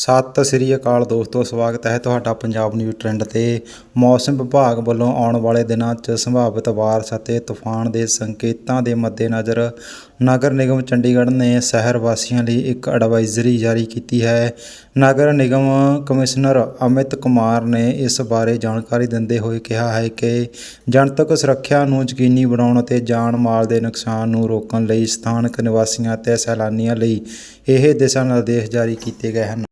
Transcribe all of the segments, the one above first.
ਸਤਿ ਸ੍ਰੀ ਅਕਾਲ ਦੋਸਤੋ, ਸਵਾਗਤ ਹੈ ਤੁਹਾਡਾ ਪੰਜਾਬ ਨਿਊਜ਼ ਟ੍ਰੈਂਡ ਤੇ। ਮੌਸਮ ਵਿਭਾਗ ਵੱਲੋਂ ਆਉਣ ਵਾਲੇ ਦਿਨਾਂ 'ਚ ਸੰਭਾਵਿਤ ਬਾਰਿਸ਼ ਅਤੇ ਤੂਫਾਨ ਦੇ ਸੰਕੇਤਾਂ ਦੇ ਮੱਦੇਨਜ਼ਰ ਨਗਰ ਨਿਗਮ ਚੰਡੀਗੜ੍ਹ ਨੇ ਸ਼ਹਿਰ ਵਾਸੀਆਂ ਲਈ ਇੱਕ ਐਡਵਾਈਜ਼ਰੀ ਜਾਰੀ ਕੀਤੀ ਹੈ। ਨਗਰ ਨਿਗਮ ਕਮਿਸ਼ਨਰ ਅਮਿਤ ਕੁਮਾਰ ਨੇ ਇਸ ਬਾਰੇ ਜਾਣਕਾਰੀ ਦਿੰਦੇ ਹੋਏ ਕਿਹਾ ਹੈ ਕਿ ਜਨਤਕ ਸੁਰੱਖਿਆ ਨੂੰ ਯਕੀਨੀ ਬਣਾਉਣ ਅਤੇ ਜਾਨ ਮਾਲ ਦੇ ਨੁਕਸਾਨ ਨੂੰ ਰੋਕਣ ਲਈ ਸਥਾਨਕ ਨਿਵਾਸੀਆਂ ਅਤੇ ਸੈਲਾਨੀਆਂ ਲਈ ਇਹ ਦਿਸ਼ਾ ਨਿਰਦੇਸ਼ ਜਾਰੀ ਕੀਤੇ ਗਏ ਹਨ।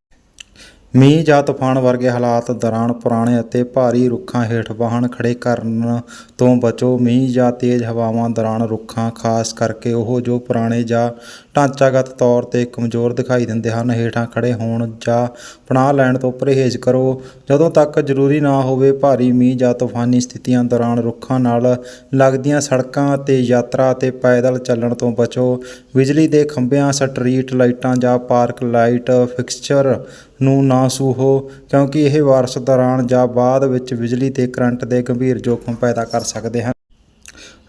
ਮੀਂਹ ਜਾਂ ਤੂਫਾਨ ਵਰਗੇ ਹਾਲਾਤ ਦੌਰਾਨ ਪੁਰਾਣੇ ਅਤੇ ਭਾਰੀ ਰੁੱਖਾਂ ਹੇਠ ਵਾਹਨ ਖੜ੍ਹੇ ਕਰਨ ਤੋਂ ਬਚੋ। ਮੀਂਹ ਜਾਂ ਤੇਜ਼ ਹਵਾਵਾਂ ਦੌਰਾਨ ਰੁੱਖਾਂ, ਖਾਸ ਕਰਕੇ ਉਹ ਜੋ ਪੁਰਾਣੇ ਜਾਂ ਢਾਂਚਾਗਤ ਤੌਰ ਤੇ ਕਮਜ਼ੋਰ ਦਿਖਾਈ ਦਿੰਦੇ ਹਨ, ਹੇਠਾਂ ਖੜ੍ਹੇ ਹੋਣ ਜਾਂ ਪਨਾਹ ਲੈਣ ਤੋਂ ਪਰਹੇਜ਼ ਕਰੋ। ਜਦੋਂ ਤੱਕ ਜ਼ਰੂਰੀ ਨਾ ਹੋਵੇ, ਭਾਰੀ ਮੀਂਹ ਜਾਂ ਤੂਫਾਨੀ ਸਥਿਤੀਆਂ ਦੌਰਾਨ ਰੁੱਖਾਂ ਨਾਲ ਲੱਗਦੀਆਂ ਸੜਕਾਂ ਅਤੇ ਯਾਤਰਾ ਅਤੇ ਪੈਦਲ ਚੱਲਣ ਤੋਂ ਬਚੋ। ਬਿਜਲੀ ਦੇ ਖੰਭਿਆਂ, ਸਟਰੀਟ ਲਾਈਟਾਂ ਜਾਂ ਪਾਰਕ ਲਾਈਟ ਫਿਕਸਚਰ ਨੂੰ ਨਾ ਛੂਹੋ ਕਿਉਂਕਿ ਇਹ ਵਾਰਸ ਦੌਰਾਨ ਜਾਂ ਬਾਅਦ ਵਿੱਚ ਬਿਜਲੀ ਤੇ ਕਰੰਟ ਦੇ ਗੰਭੀਰ ਜੋਖਮ ਪੈਦਾ ਕਰ ਸਕਦੇ ਹਨ।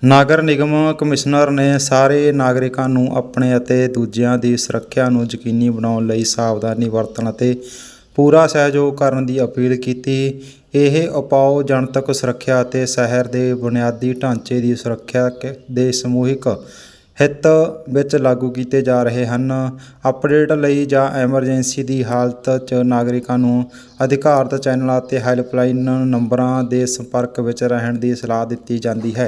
ਨਾਗਰ ਨਿਗਮ ਕਮਿਸ਼ਨਰ ਨੇ ਸਾਰੇ ਨਾਗਰਿਕਾਂ ਨੂੰ ਆਪਣੇ ਅਤੇ ਦੂਜਿਆਂ ਦੀ ਸੁਰੱਖਿਆ ਨੂੰ ਯਕੀਨੀ ਬਣਾਉਣ ਲਈ ਸਾਵਧਾਨੀ ਵਰਤਣ ਅਤੇ ਪੂਰਾ ਸਹਿਯੋਗ ਕਰਨ ਦੀ ਅਪੀਲ ਕੀਤੀ। ਇਹ ਉਪਾਅ ਜਨਤਕ ਸੁਰੱਖਿਆ ਅਤੇ ਸ਼ਹਿਰ ਦੇ ਬੁਨਿਆਦੀ ਢਾਂਚੇ ਦੀ ਸੁਰੱਖਿਆ ਕ- ਦੇ ਸਮੂਹਿਕ ਹਿੱਤ ਵਿੱਚ ਲਾਗੂ ਕੀਤੇ ਜਾ ਰਹੇ ਹਨ। ਅਪਡੇਟ ਲਈ ਜਾਂ ਐਮਰਜੈਂਸੀ ਦੀ ਹਾਲਤ 'ਚ ਨਾਗਰਿਕਾਂ ਨੂੰ ਅਧਿਕਾਰਤ ਚੈਨਲਾਂ ਅਤੇ ਹੈਲਪਲਾਈਨ ਨੰਬਰਾਂ ਦੇ ਸੰਪਰਕ ਵਿੱਚ ਰਹਿਣ ਦੀ ਸਲਾਹ ਦਿੱਤੀ ਜਾਂਦੀ ਹੈ।